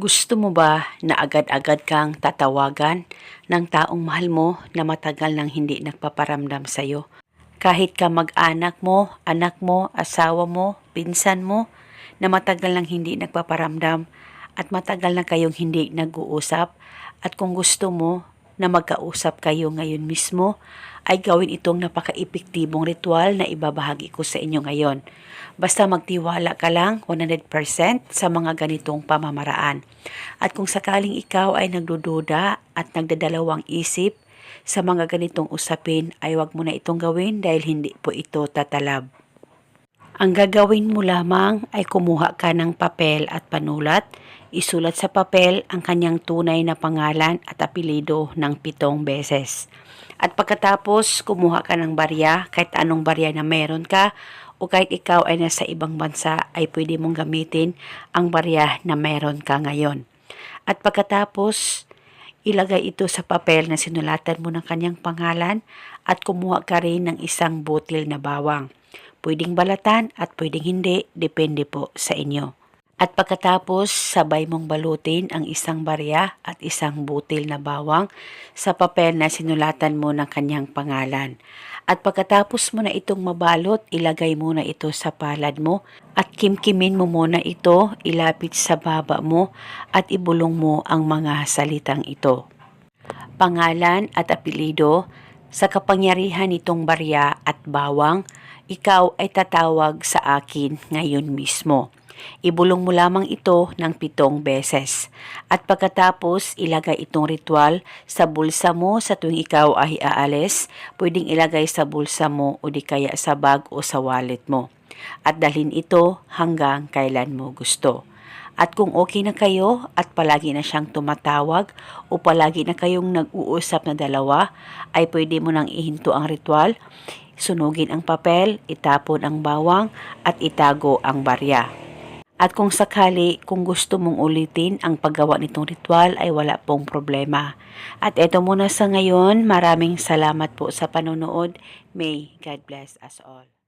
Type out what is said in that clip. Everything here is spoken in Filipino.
Gusto mo ba na agad-agad kang tatawagan ng taong mahal mo na matagal nang hindi nagpaparamdam sa'yo? Kahit ka mag-anak mo, anak mo, asawa mo, pinsan mo, na matagal nang hindi nagpaparamdam at matagal na kayong hindi nag-uusap at kung gusto mo na magkausap kayo ngayon mismo, ay gawin itong napaka-epektibong ritual na ibabahagi ko sa inyo ngayon. Basta magtiwala ka lang 100% sa mga ganitong pamamaraan. At kung sakaling ikaw ay nagdududa at nagdadalawang isip sa mga ganitong usapin, ay wag mo na itong gawin dahil hindi po ito tatalab. Ang gagawin mo lamang ay kumuha ka ng papel at panulat, isulat sa papel ang kanyang tunay na pangalan at apelido ng pitong beses. At pagkatapos, kumuha ka ng barya, kahit anong barya na meron ka, o kahit ikaw ay nasa ibang bansa, ay pwede mong gamitin ang barya na meron ka ngayon. At pagkatapos, ilagay ito sa papel na sinulatan mo ng kanyang pangalan at kumuha ka rin ng isang butil na bawang. Pwedeng balatan at pwedeng hindi, depende po sa inyo. At pagkatapos, sabay mong balutin ang isang barya at isang butil na bawang sa papel na sinulatan mo ng kanyang pangalan. At pagkatapos mo na itong mabalot, ilagay mo na ito sa palad mo at kimkimin mo muna ito, ilapit sa baba mo at ibulong mo ang mga salitang ito pangalan at apelido, sa kapangyarihan nitong barya at bawang, ikaw ay tatawag sa akin ngayon mismo. Ibulong mo lamang ito ng pitong beses. At pagkatapos, ilagay itong ritual sa bulsa mo sa tuwing ikaw ay aalis. Pwedeng ilagay sa bulsa mo o di kaya sa bag o sa wallet mo. At dalhin ito hanggang kailan mo gusto. At kung okay na kayo at palagi na siyang tumatawag o palagi na kayong nag-uusap na dalawa, ay pwede mo nang ihinto ang ritual, sunugin ang papel, itapon ang bawang at itago ang barya. At kung sakali, kung gusto mong ulitin ang paggawa nitong ritual ay wala pong problema. At eto muna sa ngayon, maraming salamat po sa panonood. May God bless us all.